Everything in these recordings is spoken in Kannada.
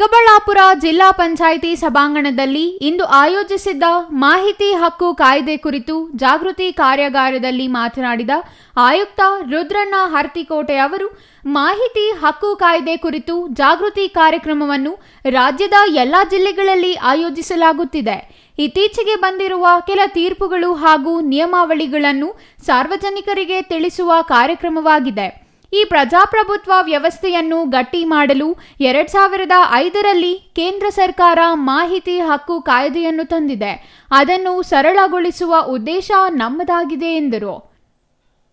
ಚಿಕ್ಕಬಳ್ಳಾಪುರ ಜಿಲ್ಲಾ ಪಂಚಾಯಿತಿ ಸಭಾಂಗಣದಲ್ಲಿ ಇಂದು ಆಯೋಜಿಸಿದ್ದ ಮಾಹಿತಿ ಹಕ್ಕು ಕಾಯ್ದೆ ಕುರಿತು ಜಾಗೃತಿ ಕಾರ್ಯಾಗಾರದಲ್ಲಿ ಮಾತನಾಡಿದ ಆಯುಕ್ತ ರುದ್ರಣ್ಣ ಹರ್ತಿಕೋಟೆ ಅವರು, ಮಾಹಿತಿ ಹಕ್ಕು ಕಾಯ್ದೆ ಕುರಿತು ಜಾಗೃತಿ ಕಾರ್ಯಕ್ರಮವನ್ನು ರಾಜ್ಯದ ಎಲ್ಲಾ ಜಿಲ್ಲೆಗಳಲ್ಲಿ ಆಯೋಜಿಸಲಾಗುತ್ತಿದೆ. ಇತ್ತೀಚೆಗೆ ಬಂದಿರುವ ಕೆಲ ತೀರ್ಪುಗಳು ಹಾಗೂ ನಿಯಮಾವಳಿಗಳನ್ನು ಸಾರ್ವಜನಿಕರಿಗೆ ತಿಳಿಸುವ ಕಾರ್ಯಕ್ರಮವಾಗಿದೆ. ಈ ಪ್ರಜಾಪ್ರಭುತ್ವ ವ್ಯವಸ್ಥೆಯನ್ನು ಗಟ್ಟಿ ಮಾಡಲು ಎರಡ್ ಸಾವಿರದ ಐದರಲ್ಲಿ ಕೇಂದ್ರ ಸರ್ಕಾರ ಮಾಹಿತಿ ಹಕ್ಕು ಕಾಯ್ದೆಯನ್ನು ತಂದಿದೆ. ಅದನ್ನು ಸರಳಗೊಳಿಸುವ ಉದ್ದೇಶ ನಮ್ಮದಾಗಿದೆ ಎಂದರು.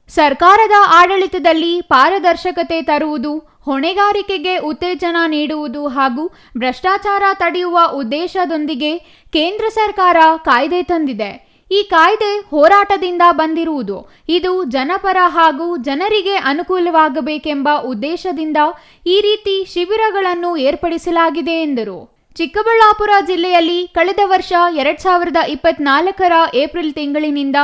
ಸರ್ಕಾರದ ಆಡಳಿತದಲ್ಲಿ ಪಾರದರ್ಶಕತೆ ತರುವುದು, ಹೊಣೆಗಾರಿಕೆಗೆ ಉತ್ತೇಜನ ನೀಡುವುದು ಹಾಗೂ ಭ್ರಷ್ಟಾಚಾರ ತಡೆಯುವ ಉದ್ದೇಶದೊಂದಿಗೆ ಕೇಂದ್ರ ಸರ್ಕಾರ ಕಾಯ್ದೆ ತಂದಿದೆ. ಈ ಕಾಯ್ದೆ ಹೋರಾಟದಿಂದ ಬಂದಿರುವುದು. ಇದು ಜನಪರ ಹಾಗೂ ಜನರಿಗೆ ಅನುಕೂಲವಾಗಬೇಕೆಂಬ ಉದ್ದೇಶದಿಂದ ಈ ರೀತಿ ಶಿಬಿರಗಳನ್ನು ಏರ್ಪಡಿಸಲಾಗಿದೆ ಎಂದರು. ಚಿಕ್ಕಬಳ್ಳಾಪುರ ಜಿಲ್ಲೆಯಲ್ಲಿ ಕಳೆದ ವರ್ಷ ಎರಡ್ ಸಾವಿರದ ಇಪ್ಪತ್ನಾಲ್ಕರ ಏಪ್ರಿಲ್ ತಿಂಗಳಿನಿಂದ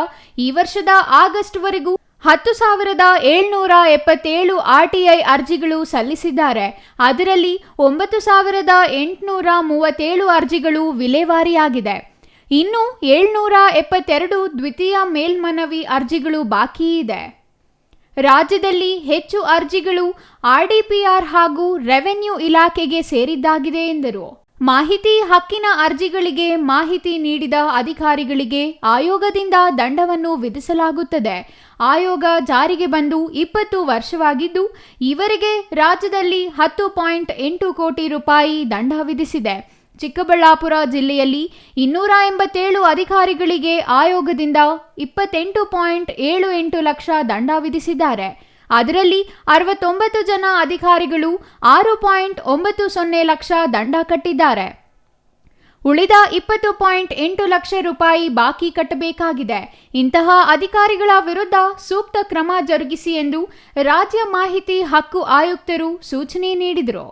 ಈ ವರ್ಷದ ಆಗಸ್ಟ್ವರೆಗೂ ಹತ್ತು ಸಾವಿರದ ಏಳ್ನೂರ ಎಪ್ಪತ್ತೇಳು ಆರ್ಟಿಐ ಅರ್ಜಿಗಳು ಸಲ್ಲಿಸಿದ್ದಾರೆ. ಅದರಲ್ಲಿ ಒಂಬತ್ತು ಸಾವಿರದ ಎಂಟುನೂರ ಮೂವತ್ತೇಳು ಅರ್ಜಿಗಳು ವಿಲೇವಾರಿಯಾಗಿದೆ. ಇನ್ನು ಏಳ್ನೂರ ಎಪ್ಪತ್ತೆರಡು ದ್ವಿತೀಯ ಮೇಲ್ಮನವಿ ಅರ್ಜಿಗಳು ಬಾಕಿ ಇದೆ. ರಾಜ್ಯದಲ್ಲಿ ಹೆಚ್ಚು ಅರ್ಜಿಗಳು ಆರ್ಡಿಪಿಆರ್ ಹಾಗೂ ರೆವೆನ್ಯೂ ಇಲಾಖೆಗೆ ಸೇರಿದ್ದಾಗಿದೆ ಎಂದರು. ಮಾಹಿತಿ ಹಕ್ಕಿನ ಅರ್ಜಿಗಳಿಗೆ ಮಾಹಿತಿ ನೀಡಿದ ಅಧಿಕಾರಿಗಳಿಗೆ ಆಯೋಗದಿಂದ ದಂಡವನ್ನು ವಿಧಿಸಲಾಗುತ್ತದೆ. ಆಯೋಗ ಜಾರಿಗೆ ಬಂದು ಇಪ್ಪತ್ತು ವರ್ಷವಾಗಿದ್ದು, ಇವರಿಗೆ ರಾಜ್ಯದಲ್ಲಿ ಹತ್ತು ಪಾಯಿಂಟ್ ಎಂಟು ಕೋಟಿ ರೂಪಾಯಿ ದಂಡ ವಿಧಿಸಿದೆ. ಚಿಕ್ಕಬಳ್ಳಾಪುರ ಜಿಲ್ಲೆಯಲ್ಲಿ ಇನ್ನೂರ ಎಂಬತ್ತೇಳು ಅಧಿಕಾರಿಗಳಿಗೆ ಆಯೋಗದಿಂದ ಇಪ್ಪತ್ತೆಂಟು ಪಾಯಿಂಟ್ ಏಳು ಎಂಟು ಲಕ್ಷ ದಂಡ ವಿಧಿಸಿದ್ದಾರೆ. ಅದರಲ್ಲಿ ಅರವತ್ತೊಂಬತ್ತು ಜನ ಅಧಿಕಾರಿಗಳು ಆರು ಪಾಯಿಂಟ್ ಒಂಬತ್ತು ಸೊನ್ನೆ ಲಕ್ಷ ದಂಡ ಕಟ್ಟಿದ್ದಾರೆ. ಉಳಿದ ಇಪ್ಪತ್ತು ಪಾಯಿಂಟ್ ಎಂಟು ಲಕ್ಷ ರೂಪಾಯಿ ಬಾಕಿ ಕಟ್ಟಬೇಕಾಗಿದೆ. ಇಂತಹ ಅಧಿಕಾರಿಗಳ ವಿರುದ್ಧ ಸೂಕ್ತ ಕ್ರಮ ಜರುಗಿಸಿ ಎಂದು ರಾಜ್ಯ ಮಾಹಿತಿ ಹಕ್ಕು ಆಯುಕ್ತರು ಸೂಚನೆ ನೀಡಿದರು.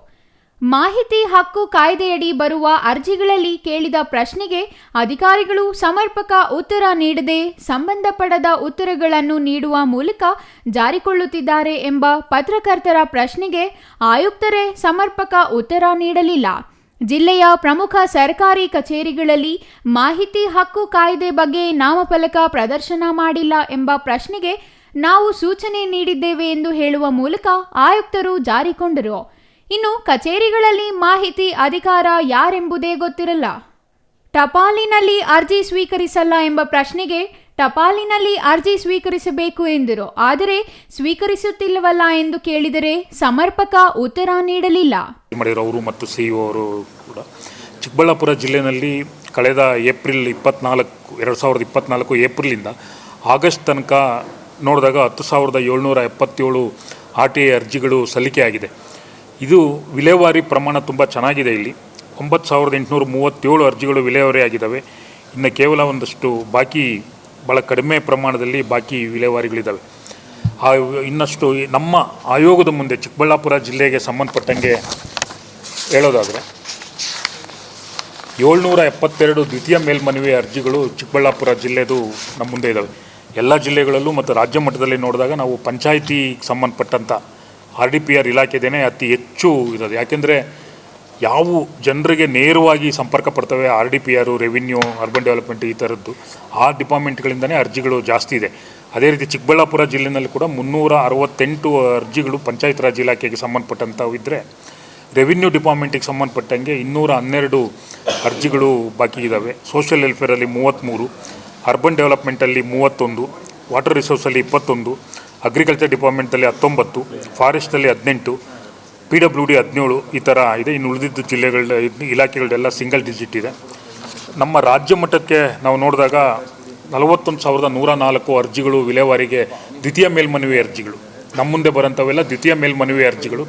ಮಾಹಿತಿ ಹಕ್ಕು ಕಾಯ್ದೆಯಡಿ ಬರುವ ಅರ್ಜಿಗಳಲ್ಲಿ ಕೇಳಿದ ಪ್ರಶ್ನೆಗೆ ಅಧಿಕಾರಿಗಳು ಸಮರ್ಪಕ ಉತ್ತರ ನೀಡದೆ ಸಂಬಂಧಪಡದ ಉತ್ತರಗಳನ್ನು ನೀಡುವ ಮೂಲಕ ಜಾರಿಕೊಳ್ಳುತ್ತಿದ್ದಾರೆ ಎಂಬ ಪತ್ರಕರ್ತರ ಪ್ರಶ್ನೆಗೆ ಆಯುಕ್ತರೇ ಸಮರ್ಪಕ ಉತ್ತರ ನೀಡಲಿಲ್ಲ. ಜಿಲ್ಲೆಯ ಪ್ರಮುಖ ಸರ್ಕಾರಿ ಕಚೇರಿಗಳಲ್ಲಿ ಮಾಹಿತಿ ಹಕ್ಕು ಕಾಯ್ದೆ ಬಗ್ಗೆ ನಾಮಫಲಕ ಪ್ರದರ್ಶನ ಮಾಡಿಲ್ಲ ಎಂಬ ಪ್ರಶ್ನೆಗೆ ನಾವು ಸೂಚನೆ ನೀಡಿದ್ದೇವೆ ಎಂದು ಹೇಳುವ ಮೂಲಕ ಆಯುಕ್ತರು ಜಾರಿಕೊಂಡರು. ಇನ್ನು ಕಚೇರಿಗಳಲ್ಲಿ ಮಾಹಿತಿ ಅಧಿಕಾರ ಯಾರೆಂಬುದೇ ಗೊತ್ತಿರಲ್ಲ. ಟಪಾಲಿನಲ್ಲಿ ಅರ್ಜಿ ಸ್ವೀಕರಿಸಲ್ಲ ಎಂಬ ಪ್ರಶ್ನೆಗೆ ಟಪಾಲಿನಲ್ಲಿ ಅರ್ಜಿ ಸ್ವೀಕರಿಸಬೇಕು ಎಂದರು. ಆದರೆ ಸ್ವೀಕರಿಸುತ್ತಿಲ್ಲವಲ್ಲ ಎಂದು ಕೇಳಿದರೆ ಸಮರ್ಪಕ ಉತ್ತರ ನೀಡಲಿಲ್ಲ. ಅವರು ಮತ್ತು ಸಿ ಅವರು ಕೂಡ ಚಿಕ್ಕಬಳ್ಳಾಪುರ ಜಿಲ್ಲೆಯಲ್ಲಿ ಕಳೆದ ಏಪ್ರಿಲ್ ಇಪ್ಪತ್ನಾಲ್ಕು, ಎರಡು ಸಾವಿರದ ಇಪ್ಪತ್ನಾಲ್ಕು ಏಪ್ರಿಲಿಂದ ಆಗಸ್ಟ್ ತನಕ ನೋಡಿದಾಗ ಹತ್ತು ಸಾವಿರದ ಏಳ್ನೂರ ಎಪ್ಪತ್ತೇಳು ಆರ್ ಟಿ ಐ ಅರ್ಜಿಗಳು ಸಲ್ಲಿಕೆಯಾಗಿದೆ. ಇದು ವಿಲೇವಾರಿ ಪ್ರಮಾಣ ತುಂಬ ಚೆನ್ನಾಗಿದೆ ಇಲ್ಲಿ. ಒಂಬತ್ತು ಸಾವಿರದ ಎಂಟುನೂರ ಮೂವತ್ತೇಳು ಅರ್ಜಿಗಳು ವಿಲೇವಾರಿ ಆಗಿದ್ದಾವೆ. ಇನ್ನು ಕೇವಲ ಒಂದಷ್ಟು ಬಾಕಿ ಭಾಳ ಕಡಿಮೆ ಪ್ರಮಾಣದಲ್ಲಿ ಬಾಕಿ ವಿಲೇವಾರಿಗಳಿದ್ದಾವೆ. ಆ, ಇನ್ನಷ್ಟು ನಮ್ಮ ಆಯೋಗದ ಮುಂದೆ ಚಿಕ್ಕಬಳ್ಳಾಪುರ ಜಿಲ್ಲೆಗೆ ಸಂಬಂಧಪಟ್ಟಂಗೆ ಹೇಳೋದಾದರೆ, ಏಳ್ನೂರ ಎಪ್ಪತ್ತೆರಡು ದ್ವಿತೀಯ ಮೇಲ್ಮನವಿ ಅರ್ಜಿಗಳು ಚಿಕ್ಕಬಳ್ಳಾಪುರ ಜಿಲ್ಲೆದು ನಮ್ಮ ಮುಂದೆ ಇದ್ದಾವೆ. ಎಲ್ಲ ಜಿಲ್ಲೆಗಳಲ್ಲೂ ಮತ್ತು ರಾಜ್ಯ ಮಟ್ಟದಲ್ಲಿ ನೋಡಿದಾಗ ನಾವು ಪಂಚಾಯಿತಿ ಸಂಬಂಧಪಟ್ಟಂಥ ಆರ್ ಡಿ ಪಿ ಆರ್ ಇಲಾಖೆದೇ ಅತಿ ಹೆಚ್ಚು ಇರೋದು. ಯಾಕೆಂದರೆ ಯಾವ ಜನರಿಗೆ ನೇರವಾಗಿ ಸಂಪರ್ಕ ಪಡ್ತವೆ R D P R revenue, urban development ಈ ಥರದ್ದು, ಆ ಡಿಪಾರ್ಟ್ಮೆಂಟ್ಗಳಿಂದನೇ ಅರ್ಜಿಗಳು ಜಾಸ್ತಿ ಇದೆ. ಅದೇ ರೀತಿ ಚಿಕ್ಕಬಳ್ಳಾಪುರ ಜಿಲ್ಲೆಯಲ್ಲಿ ಕೂಡ ಮುನ್ನೂರ ಅರವತ್ತೆಂಟು ಅರ್ಜಿಗಳು ಪಂಚಾಯತ್ ರಾಜ್ ಇಲಾಖೆಗೆ ಸಂಬಂಧಪಟ್ಟಂಥವು ಇದ್ದರೆ ರೆವಿನ್ಯೂ ಡಿಪಾರ್ಟ್ಮೆಂಟಿಗೆ ಸಂಬಂಧಪಟ್ಟಂಗೆ ಇನ್ನೂರ ಹನ್ನೆರಡು ಅರ್ಜಿಗಳು ಬಾಕಿ ಇದ್ದಾವೆ ಸೋಷಿಯಲ್ ವೆಲ್ಫೇರಲ್ಲಿ ಮೂವತ್ತ್ಮೂರು, ಅರ್ಬನ್ ಡೆವಲಪ್ಮೆಂಟಲ್ಲಿ ಮೂವತ್ತೊಂದು, ವಾಟರ್ ರಿಸೋರ್ಸಲ್ಲಿ ಇಪ್ಪತ್ತೊಂದು ಅಗ್ರಿಕಲ್ಚರ್ ಡಿಪಾರ್ಟ್ಮೆಂಟಲ್ಲಿ ಹತ್ತೊಂಬತ್ತು ಫಾರೆಸ್ಟಲ್ಲಿ ಹದಿನೆಂಟು ಪಿ ಡಬ್ಲ್ಯೂ ಡಿ ಹದಿನೇಳು ಈ ಥರ ಇದೆ. ಇನ್ನು ಉಳಿದಿದ್ದು ಜಿಲ್ಲೆಗಳ ಇಲಾಖೆಗಳೆಲ್ಲ ಸಿಂಗಲ್ ಡಿಜಿಟ್ ಇದೆ. ನಮ್ಮ ರಾಜ್ಯ ಮಟ್ಟಕ್ಕೆ ನಾವು ನೋಡಿದಾಗ ನಲವತ್ತೊಂದು ಸಾವಿರದ ನೂರ ನಾಲ್ಕು ಅರ್ಜಿಗಳು ವಿಲೇವಾರಿಗೆ ದ್ವಿತೀಯ ಮೇಲ್ಮನವಿ ಅರ್ಜಿಗಳು. ನಮ್ಮ ಮುಂದೆ ಬರೋಂಥವೆಲ್ಲ ದ್ವಿತೀಯ ಮೇಲ್ಮನವಿ ಅರ್ಜಿಗಳು.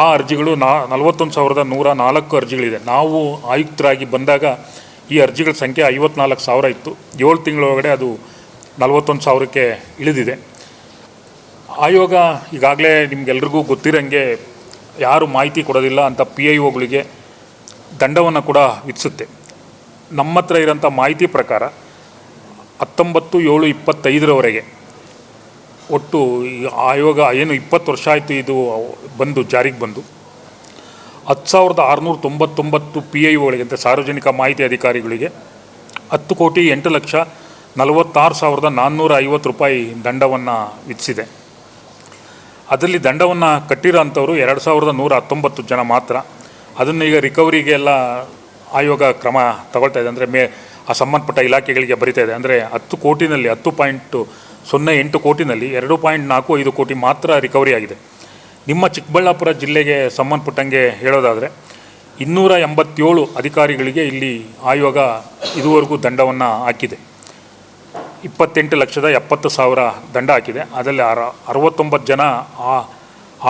ಆ ಅರ್ಜಿಗಳು ನಾ, ನಲವತ್ತೊಂದು ಸಾವಿರದ ನೂರ ನಾಲ್ಕು ಅರ್ಜಿಗಳಿದೆ. ನಾವು ಆಯುಕ್ತರಾಗಿ ಬಂದಾಗ ಈ ಅರ್ಜಿಗಳ ಸಂಖ್ಯೆ ಐವತ್ನಾಲ್ಕು ಸಾವಿರ ಇತ್ತು. ಏಳು ತಿಂಗಳೊಳಗಡೆ ಅದು ನಲವತ್ತೊಂದು ಸಾವಿರಕ್ಕೆ ಇಳಿದಿದೆ. ಆಯೋಗ ಈಗಾಗಲೇ ನಿಮಗೆಲ್ರಿಗೂ ಗೊತ್ತಿರೋಂಗೆ ಯಾರು ಮಾಹಿತಿ ಕೊಡೋದಿಲ್ಲ ಅಂತ ಪಿ ಐ ಒಗಳಿಗೆ ದಂಡವನ್ನು ಕೂಡ ವಿಧಿಸುತ್ತೆ. ನಮ್ಮ ಹತ್ರ ಇರೋಂಥ ಮಾಹಿತಿ ಪ್ರಕಾರ ಹತ್ತೊಂಬತ್ತು ಏಳು ಇಪ್ಪತ್ತೈದರವರೆಗೆ ಒಟ್ಟು ಆಯೋಗ ಏನು ಇಪ್ಪತ್ತು ವರ್ಷ ಆಯಿತು ಇದು ಬಂದು ಜಾರಿಗೆ ಬಂದು ಹತ್ತು ಸಾವಿರದ ಆರುನೂರ ತೊಂಬತ್ತೊಂಬತ್ತು ಪಿ ಐ ಒಗಳಿಗೆ ಅಂತ ಸಾರ್ವಜನಿಕ ಮಾಹಿತಿ ಅಧಿಕಾರಿಗಳಿಗೆ ಹತ್ತು ಕೋಟಿ ಎಂಟು ಲಕ್ಷ ನಲವತ್ತಾರು ಸಾವಿರದ ನಾನ್ನೂರ ಐವತ್ತು ರೂಪಾಯಿ ದಂಡವನ್ನು ವಿಧಿಸಿದೆ. ಅದರಲ್ಲಿ ದಂಡವನ್ನು ಕಟ್ಟಿರೋ ಅಂಥವ್ರು ಎರಡು ಸಾವಿರದ ನೂರ ಹತ್ತೊಂಬತ್ತು ಜನ ಮಾತ್ರ. ಅದನ್ನು ಈಗ ರಿಕವರಿಗೆ ಎಲ್ಲ ಆಯೋಗ ಕ್ರಮ ತಗೊಳ್ತಾ ಇದೆ. ಅಂದರೆ ಮೇ, ಆ ಸಂಬಂಧಪಟ್ಟ ಇಲಾಖೆಗಳಿಗೆ ಬರಿತಾ ಇದೆ. ಅಂದರೆ ಹತ್ತು ಕೋಟಿನಲ್ಲಿ, ಹತ್ತು ಪಾಯಿಂಟು ಸೊನ್ನೆ ಎಂಟು ಕೋಟಿನಲ್ಲಿ ಎರಡು ಪಾಯಿಂಟ್ ನಾಲ್ಕು ಐದು ಕೋಟಿ ಮಾತ್ರ ರಿಕವರಿ ಆಗಿದೆ. ನಿಮ್ಮ ಚಿಕ್ಕಬಳ್ಳಾಪುರ ಜಿಲ್ಲೆಗೆ ಸಂಬಂಧಪಟ್ಟಂಗೆ ಹೇಳೋದಾದರೆ, ಇನ್ನೂರ ಎಂಬತ್ತೇಳು ಅಧಿಕಾರಿಗಳಿಗೆ ಇಲ್ಲಿ ಆಯೋಗ ಇದುವರೆಗೂ ದಂಡವನ್ನು ಹಾಕಿದೆ. ಇಪ್ಪತ್ತೆಂಟು ಲಕ್ಷದ ಎಪ್ಪತ್ತು ಸಾವಿರ ದಂಡ ಹಾಕಿದೆ. ಅದರಲ್ಲಿ ಅರ ಅರವತ್ತೊಂಬತ್ತು ಜನ ಆ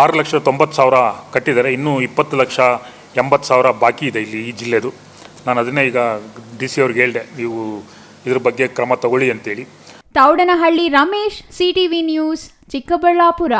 ಆರು ಲಕ್ಷದ ತೊಂಬತ್ತು ಸಾವಿರ ಕಟ್ಟಿದ್ದಾರೆ. ಇನ್ನೂ ಇಪ್ಪತ್ತು ಲಕ್ಷ ಎಂಬತ್ತು ಸಾವಿರ ಬಾಕಿ ಇದೆ ಇಲ್ಲಿ ಈ ಜಿಲ್ಲೆದು. ನಾನು ಅದನ್ನೇ ಈಗ ಡಿ ಸಿ ಅವ್ರಿಗೆ ಹೇಳಿದೆ, ನೀವು ಇದ್ರ ಬಗ್ಗೆ ಕ್ರಮ ತಗೊಳ್ಳಿ ಅಂತೇಳಿ. Tavadanahalli Ramesh, CTV news, Chikkaballapur.